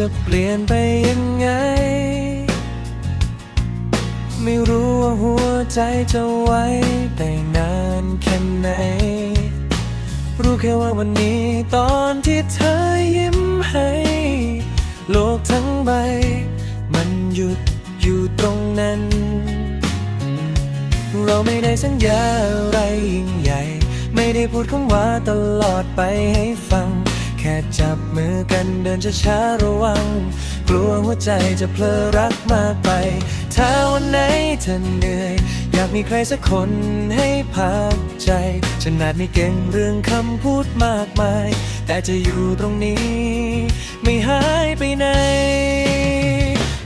จะเปลี่ยนไปยังไง ไม่รู้ว่าหัวใจจะไว้ได้นานแค่ไหน รู้แค่ว่าวันนี้ตอนที่เธอยิ้มให้ โลกทั้งใบ มันหยุดอยู่ตรงนั้น เราไม่ได้สัญญาอะไรยิ่งใหญ่ ไม่ได้พูดคำว่าตลอดไปให้ฟัง ค่จับมือกันเดินช้าๆระวัง กลัวหัวใจจะเพลอรักมากไป ถ้าวันไหนเธอเหนื่อย อยากมีใครสักคนให้พักใจ ฉันอาจไม่เก่งเรื่องคำพูดมากมาย แต่จะอยู่ตรงนี้ ไม่หายไปไหน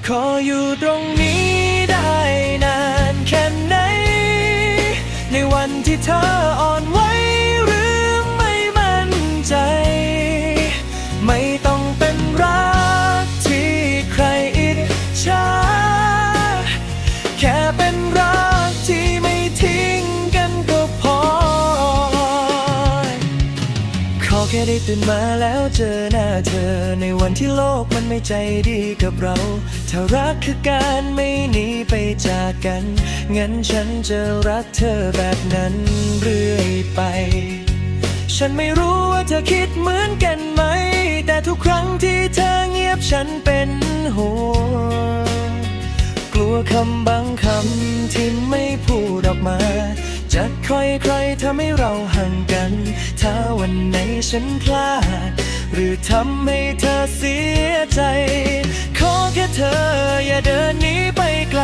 ขออยู่ตรงนี้ได้นานแค่ไหน ในวันที่เธออ่อน เป็นรักที่ใครอิจฉาแค่เป็นรักที่ไม่ทิ้งกันก็พอ ขอแค่ได้ตื่นมาแล้วเจอหน้าเธอ ในวันที่โลกมันไม่ใจดีกับเรา ถ้ารักคือการไม่หนีไปจากกัน งั้นฉันจะรักเธอแบบนั้นเรื่อยไป ฉันไม่รู้ว่าเธอคิดเหมือนกันไหม ทุกครั้งที่เธอเงียบฉันเป็นห่วงกลัวคำบางคำที่ไม่พูดออกมา จะคอยๆทำให้เราห่างกัน ถ้าวันไหนฉันพลาด หรือทำให้เธอเสียใจ ขอแค่เธออย่าเดินหนีไปไกล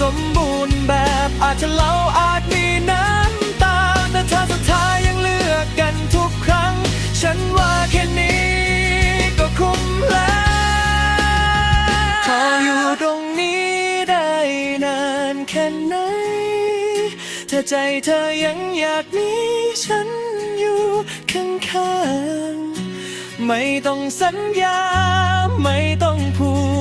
สมบูรณ์แบบอาจจะเราอาจมีน้ำตาแต่ถ้าสุดท้ายยังเลือกกันทุกครั้ง ฉันว่าแค่นี้ก็คุ้มแล้วขออยู่ตรงนี้ได้นานแค่ไหนถ้าใจเธอยังอยากมีฉันอยู่ข้างๆไม่ต้องสัญญา ไม่ต้องพูด